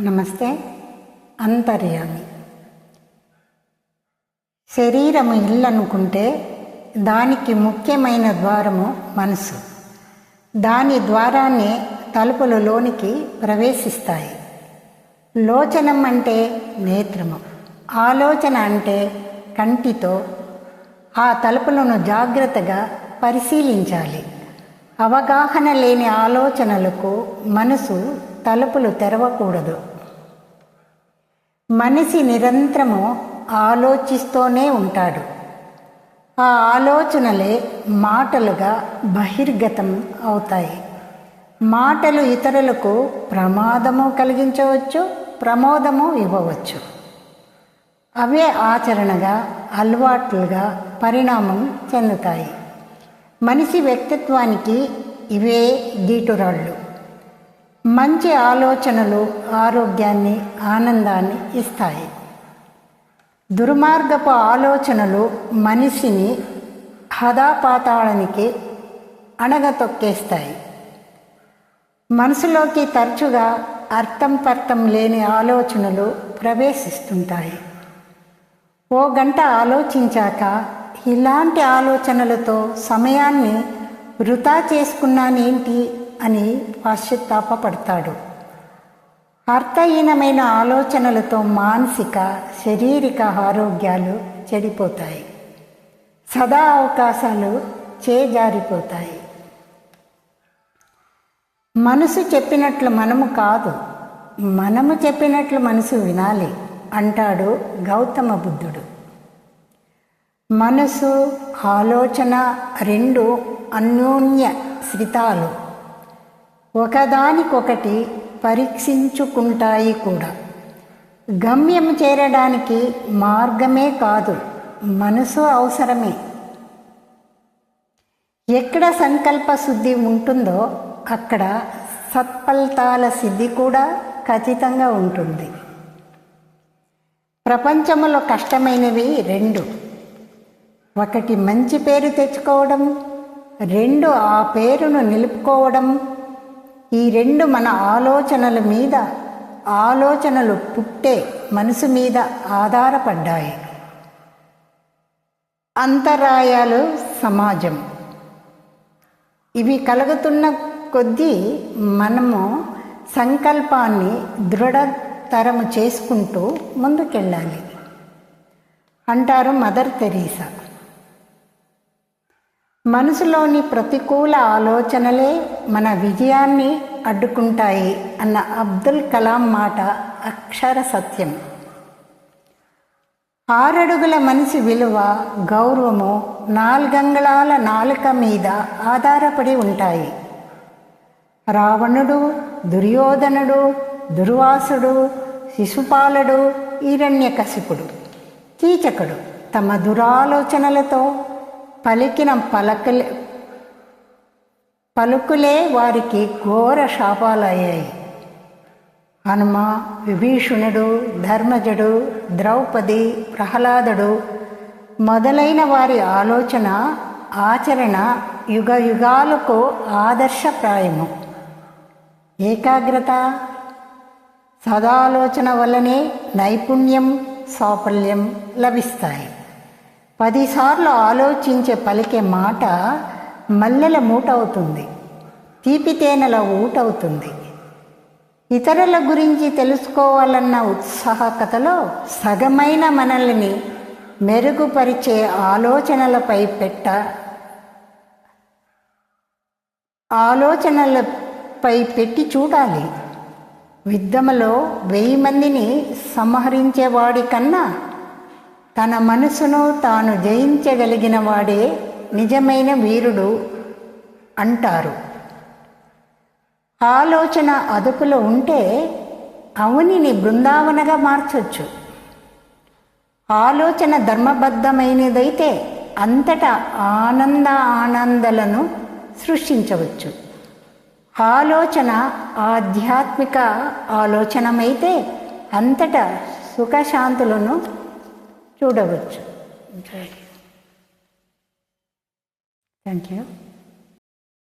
నమస్తే. అంతర్యామి. శరీరము ఇల్లు అనుకుంటే దానికి ముఖ్యమైన ద్వారము మనసు. దాని ద్వారానే తలుపులు లోనికి ప్రవేశిస్తాయి. లోచనం అంటే నేత్రము. ఆలోచన అంటే కంటితో ఆ తలుపులను జాగ్రత్తగా పరిశీలించాలి. అవగాహన లేని ఆలోచనలకు మనసు తలుపులు తెరవకూడదు. మనిషి నిరంతరము ఆలోచిస్తూనే ఉంటాడు. ఆ ఆలోచనలే మాటలుగా బహిర్గతం అవుతాయి. మాటలు ఇతరులకు ప్రమాదము కలిగించవచ్చు ప్రమోదము ఇవ్వవచ్చు. అవే ఆచరణగా అలవాట్లుగా పరిణామం చెందుతాయి. మనిషి వ్యక్తిత్వానికి ఇవే గీటురాళ్ళు మంచి ఆలోచనలు ఆరోగ్యాన్ని ఆనందాన్ని ఇస్తాయి. దుర్మార్గపు ఆలోచనలు మనిషిని హదాపాతాళానికి అణగతొక్కేస్తాయి. మనసులోకి తరచుగా అర్థం పర్థం లేని ఆలోచనలు ప్రవేశిస్తుంటాయి. ఓ గంట ఆలోచించాక ఇలాంటి ఆలోచనలతో సమయాన్ని వృధా చేసుకున్నానేంటి? అని పశ్చాత్తాపడతాడు అర్థహీనమైన ఆలోచనలతో మానసిక శారీరక ఆరోగ్యాలు చెడిపోతాయి. సదా అవకాశాలు చేజారిపోతాయి. మనసు చెప్పినట్లు మనము కాదు. మనము చెప్పినట్లు మనసు వినాలి అంటాడు గౌతమ బుద్ధుడు. మనసు ఆలోచన రెండు అన్యోన్య శ్రితాలు ఒకదానికొకటి పరీక్షించుకుంటాయి కూడా. గమ్యం చేరడానికి మార్గమే కాదు మనసు అవసరమే. ఎక్కడ సంకల్ప శుద్ధి ఉంటుందో అక్కడ సత్ఫలితాల సిద్ధి కూడా ఖచ్చితంగా ఉంటుంది. ప్రపంచంలో కష్టమైనవి రెండు. ఒకటి మంచి పేరు తెచ్చుకోవడం రెండు ఆ పేరును నిలుపుకోవడం ఈ రెండు మన ఆలోచనల మీద ఆలోచనలు పుట్టే మనసు మీద ఆధారపడ్డాయి. అంతరాయాలు సమాజం. ఇవి కలుగుతున్న కొద్దీ మనము సంకల్పాన్ని దృఢతరము చేసుకుంటూ ముందుకెళ్ళాలి. అంటారు మదర్ తెరీసా. మనసులోని ప్రతికూల ఆలోచనలే మన విజయాన్ని అడ్డుకుంటాయి అన్న అబ్దుల్ కలాం మాట అక్షర సత్యం. ఆరడుగుల మనిషి విలువ గౌరవము నాలుగంగళాల నాలుక మీద ఆధారపడి ఉంటాయి. రావణుడు దుర్యోధనుడు దుర్వాసుడు శిశుపాలుడు ఈరణ్యకశిపుడు కీచకుడు తమ దురాలోచనలతో పలికిన పలకలే పలుకులే వారికి ఘోర శాపాలయ్యాయి. హనుమ విభీషణుడు ధర్మజుడు ద్రౌపది ప్రహ్లాదుడు మొదలైన వారి ఆలోచన ఆచరణ యుగ యుగాలకు ఆదర్శప్రాయము. ఏకాగ్రత సదాలోచన వల్లనే నైపుణ్యం సాఫల్యం లభిస్తాయి. పదిసార్లు ఆలోచించే పలికే మాట మల్లెల మూటవుతుంది. తీపితేనెల ఊటవుతుంది. ఇతరుల గురించి తెలుసుకోవాలన్న ఉత్సాహకతలో సగమైన మనల్ని మెరుగుపరిచే ఆలోచనలపై పెట్ట ఆలోచనలపై పెట్టి చూడాలి. విద్యమలో వెయ్యి మందిని సంహరించేవాడి కన్నా తన మనసును తాను జయించగలిగిన వాడే నిజమైన వీరుడు అంటారు. ఆలోచన అదుపులో ఉంటే అవనిని బృందావనగా మార్చొచ్చు. ఆలోచన ధర్మబద్ధమైనదైతే అంతటా ఆనంద ఆనందలను సృష్టించవచ్చు. ఆలోచన ఆధ్యాత్మిక ఆలోచనమైతే అంతటా సుఖశాంతులను చూడవచ్చు. Thank you